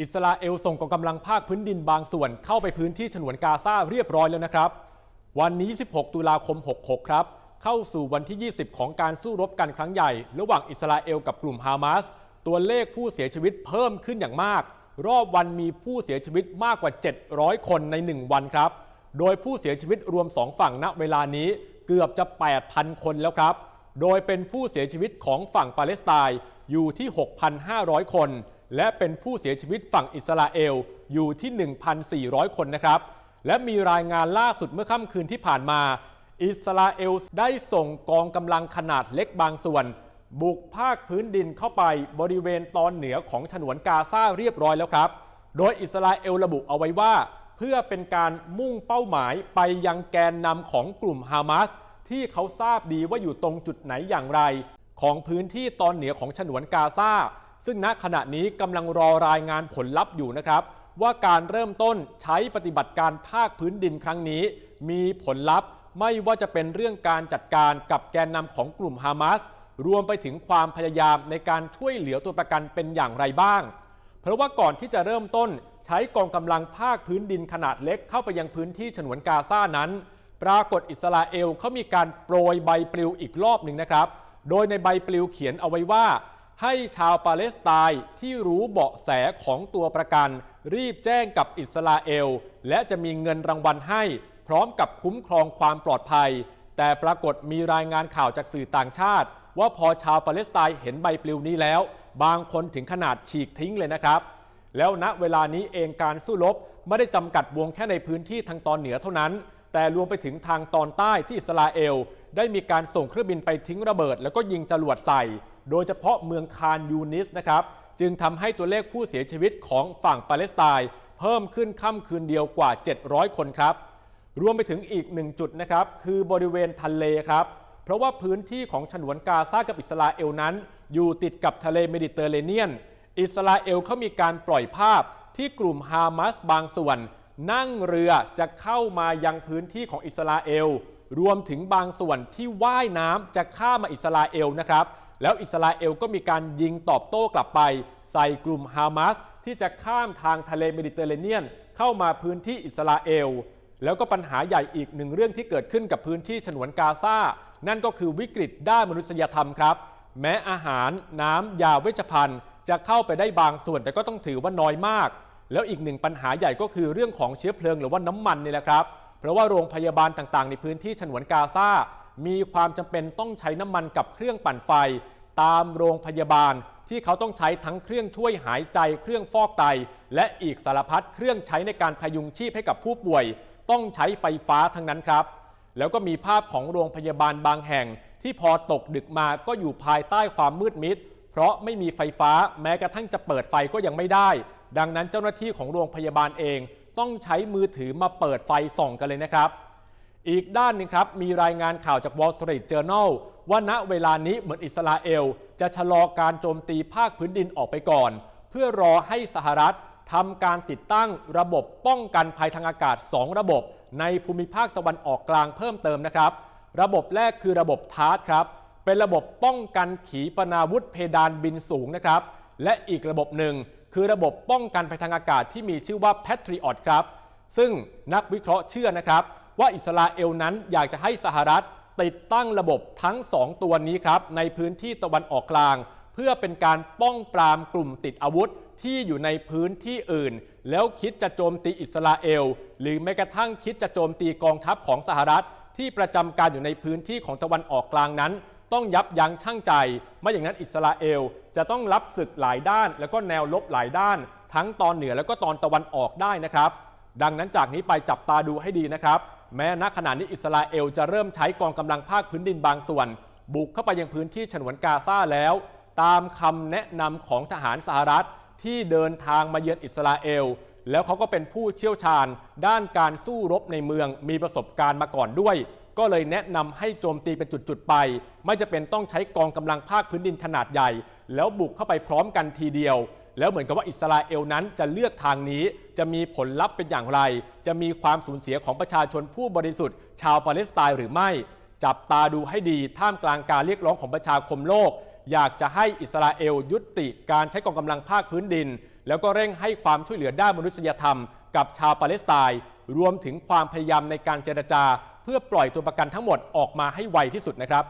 อิสราเอลส่งกองกำลังภาคพื้นดินบางส่วนเข้าไปพื้นที่ฉนวนกาซาเรียบร้อยแล้วนะครับ วันนี้ 16 ตุลาคม 66 ครับ เข้าสู่วันที่ 20 ของการสู้รบกันครั้งใหญ่ ระหว่างอิสราเอลกับกลุ่มฮามาสตัวเลขผู้เสียชีวิตเพิ่มขึ้นอย่างมาก รอบวันมีผู้เสียชีวิตมากกว่า 700 คนใน 1 วันครับ โดยผู้เสียชีวิตรวม 2 ฝั่งณเวลานี้เกือบจะ 8,000 คนแล้วครับ โดยเป็นผู้เสียชีวิตของฝั่งปาเลสไตน์อยู่ที่ 6,500 คน และเป็นผู้เสียชีวิตฝั่งอิสราเอลอยู่ที่ 1,400 คนนะครับ และมีรายงานล่าสุดเมื่อค่ำคืนที่ผ่านมา อิสราเอลได้ส่งกองกำลังขนาดเล็กบางส่วน บุกภาคพื้นดินเข้าไปบริเวณตอนเหนือของฉนวนกาซาเรียบร้อยแล้วครับ โดยอิสราเอลระบุเอาไว้ว่า เพื่อเป็นการมุ่งเป้าหมายไปยังแกนนำของกลุ่มฮามาสที่เขาทราบดีว่าอยู่ตรงจุดไหนอย่างไร ของพื้นที่ตอนเหนือของฉนวนกาซา ซึ่งณขณะนี้กำลังรอรายงานผลลัพธ์อยู่นะครับ ว่าการเริ่มต้นใช้ปฏิบัติการภาคพื้นดินครั้งนี้ มีผลลัพธ์ไม่ว่าจะเป็นเรื่องการจัดการกับแกนนำของกลุ่มฮามาสรวมไปถึงความพยายามในการช่วยเหลือตัวประกันเป็นอย่างไรบ้าง เพราะว่าก่อนที่จะเริ่มต้นใช้กองกำลังภาคพื้นดินขนาดเล็กเข้าไปยังพื้นที่ฉนวนกาซานั้น ปรากฏอิสราเอลเขามีการโปรยใบปลิวอีกรอบหนึ่งนะครับ โดยในใบปลิวเขียนเอาไว้ว่า ให้ชาวปาเลสไตน์ที่รู้เบาะแสของตัวประกัน รีบแจ้งกับอิสราเอล และจะมีเงินรางวัลให้ พร้อมกับคุ้มครองความปลอดภัย แต่ปรากฏมีรายงานข่าวจากสื่อต่างชาติ ว่าพอชาวปาเลสไตน์เห็นใบปลิวนี้แล้ว บางคนถึงขนาดฉีกทิ้งเลยนะครับ แล้วณเวลานี้เองการสู้รบไม่ได้จำกัดวงแค่ในพื้นที่ทางตอนเหนือเท่านั้น แต่รวมไปถึงทางตอนใต้ที่อิสราเอล ได้มีการส่งเครื่องบินไปทิ้งระเบิด แล้วก็ยิงจรวดใส่ โดยเฉพาะเมืองคานยูนิสนะครับจึงทำให้ตัวเลขผู้เสียชีวิตของฝั่งปาเลสไตน์เพิ่มขึ้นค่ำคืนเดียวกว่า 700 คนครับ รวมไปถึงอีกหนึ่งจุดนะครับ คือบริเวณทะเลครับ เพราะว่าพื้นที่ของฉนวนกาซากับอิสราเอลนั้น อยู่ติดกับทะเลเมดิเตอร์เรเนียน อิสราเอลเขามีการปล่อยภาพที่กลุ่มฮามาสบางส่วน นั่งเรือจะเข้ามายังพื้นที่ของอิสราเอล รวมถึงบางส่วนที่ว่ายน้ำจะข้ามมาอิสราเอลนะครับ แล้วอิสราเอลก็มีการยิงตอบโต้กลับไป ใส่กลุ่มฮามาสที่จะข้ามทางทะเลเมดิเตอร์เรเนียน เข้ามาพื้นที่อิสราเอล แล้วก็ปัญหาใหญ่อีกหนึ่งเรื่องที่เกิดขึ้นกับพื้นที่ฉนวนกาซานั่นก็คือวิกฤตด้านมนุษยธรรมครับ แม้อาหารน้ำยาเวชภัณฑ์ จะเข้าไปได้บางส่วนแต่ก็ต้องถือว่าน้อยมาก แล้วอีกหนึ่งปัญหาใหญ่ก็คือเรื่องของเชื้อเพลิงหรือว่าน้ำมันนี่แหละครับ เพราะว่าโรงพยาบาลต่างๆ ในพื้นที่ฉนวนกาซา มีความจำเป็นต้องใช้น้ำมันกับเครื่องปั่นไฟ ตามโรงพยาบาล ที่เขาต้องใช้ทั้งเครื่องช่วยหายใจ เครื่องฟอกไต และอีกสารพัดเครื่องใช้ในการพยุงชีพให้กับผู้ป่วย ต้องใช้ไฟฟ้าทั้งนั้นครับ แล้วก็มีภาพของโรงพยาบาลบางแห่ง ที่พอตกดึกมาก็อยู่ภายใต้ความมืดมิด เพราะไม่มีไฟฟ้าแม้กระทั่งจะเปิดไฟก็ยังไม่ได้ ดังนั้นเจ้าหน้าที่ของโรงพยาบาลเอง ต้องใช้มือถือมาเปิดไฟส่องกันเลยนะครับ อีกด้านหนึงครับ มีรายงานข่าวจาก Wall Street Journal ว่าณเวลานี้เหมือนอิสราเอล จะชะลอการโจมตีภาคพื้นดินออกไปก่อน เพื่อรอให้สหรัฐทำการติดตั้งระบบป้องกันภัยทางอากาศ 2 ระบบ ในภูมิภาคตะวันออกกลางเพิ่มเติมนะครับ ระบบแรกคือระบบทาร์ตครับ เป็นระบบป้องกันขีปนาวุธเพดานบินสูงนะครับ และอีกระบบหนึ่งคือระบบป้องกันภัยทางอากาศที่มีชื่อว่า Patriot ครับ ซึ่งนักวิเคราะห์เชื่อนะครับ ว่าอิสราเอลนั้นอยากจะให้สหรัฐติดตั้งระบบทั้ง 2 ตัวนี้ครับ ในพื้นที่ตะวันออกกลาง เพื่อเป็นการป้องปรามกลุ่มติดอาวุธที่อยู่ในพื้นที่อื่น แล้วคิดจะโจมตีอิสราเอล หรือแม้กระทั่งคิดจะโจมตีกองทัพของสหรัฐ ที่ประจำการอยู่ในพื้นที่ของตะวันออกกลางนั้น ต้องยับยั้งชั่งใจไม่อย่างนั้นอิสราเอล จะต้องรับศึกหลายด้าน แล้วก็แนวลบหลายด้าน ทั้งตอนเหนือแล้วก็ตอนตะวันออกได้นะครับ ดังนั้นจากนี้ไปจับตาดูให้ดีนะครับ แม้ณขณะนี้อิสราเอลจะเริ่มใช้กองกำลังภาคพื้นดินบางส่วน บุกเข้าไปยังพื้นที่ฉนวนกาซาแล้ว ตามคำแนะนำของทหารสหรัฐที่เดินทางมาเยือนอิสราเอล แล้วเขาก็เป็นผู้เชี่ยวชาญ ด้านการสู้รบในเมืองมีประสบการณ์มาก่อนด้วย ก็เลยแนะนำให้โจมตีเป็นจุดๆไป ไม่จะเป็นต้องใช้กองกำลังภาคพื้นดินขนาดใหญ่ แล้วบุกเข้าไปพร้อมกันทีเดียว แล้วเหมือนกับว่าอิสราเอลนั้นจะเลือกทางนี้จะมีผลลัพธ์เป็นอย่างไร จะมีความสูญเสียของประชาชนผู้บริสุทธิ์ ชาวปาเลสไตน์หรือไม่ จับตาดูให้ดีท่ามกลางการเรียกร้องของประชาคมโลก อยากจะให้อิสราเอลยุติการใช้กองกำลังภาคพื้นดิน แล้วก็เร่งให้ความช่วยเหลือด้านมนุษยธรรม กับชาวปาเลสไตน์รวมถึงความพยายามในการเจรจา เพื่อปล่อยตัวประกันทั้งหมดออกมาให้ไวที่สุดนะครับ